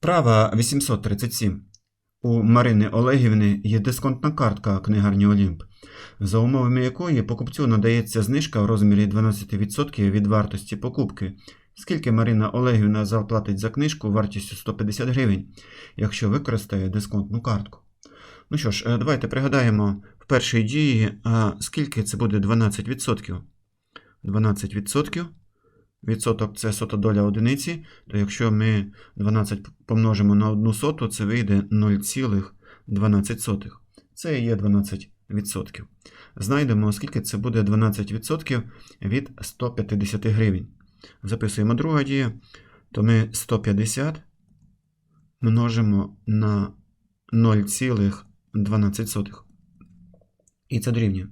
Вправа 837. У Марини Олегівни є дисконтна картка книгарні Олімп, за умовами якої покупцю надається знижка в розмірі 12% від вартості покупки. Скільки Марина Олегівна заплатить за книжку вартістю 150 гривень, якщо використає дисконтну картку? Ну що ж, е, давайте пригадаємо в першій дії, скільки це буде 12%. 12%. Відсоток це сота доля одиниці, то якщо ми 12 помножимо на 1 соту, це вийде 0,12. Це і є 12%. Знайдемо, скільки це буде 12% від 150 гривень. Записуємо друга дія, то ми 150 множимо на 0,12. І це дорівнює.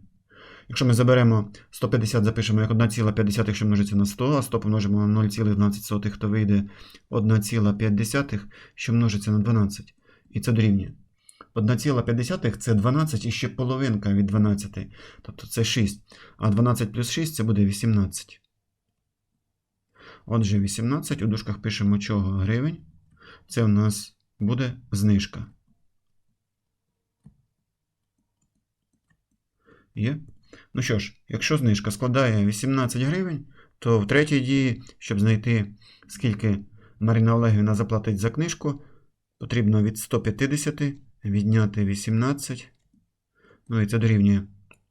Якщо ми заберемо 150, запишемо як 1,5, що множиться на 100, а 100 помножимо на 0,12, то вийде 1,5, що множиться на 12. І це дорівнює. 1,5 це 12 і ще половинка від 12. Тобто це 6. А 12 плюс 6 це буде 18. Отже, 18 у дужках пишемо чого гривень. Це у нас буде знижка. Є? Ну що ж, якщо знижка складає 18 гривень, то в третій дії, щоб знайти, скільки Марина Олегівна заплатить за книжку, потрібно від 150 відняти 18. Ну і це дорівнює.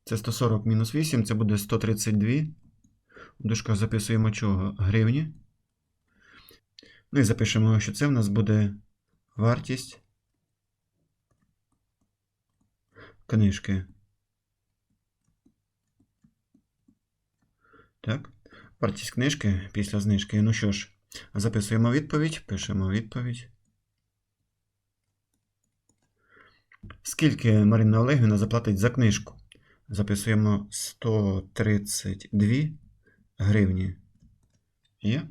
Це 140 мінус 8, це буде 132. У дужках записуємо чого? Гривні. Ну і запишемо, що це в нас буде вартість книжки. Так. Вартість книжки після знижки. Ну що ж, записуємо відповідь, пишемо відповідь. Скільки Марина Олегівна заплатить за книжку? Записуємо 132 гривні. Є?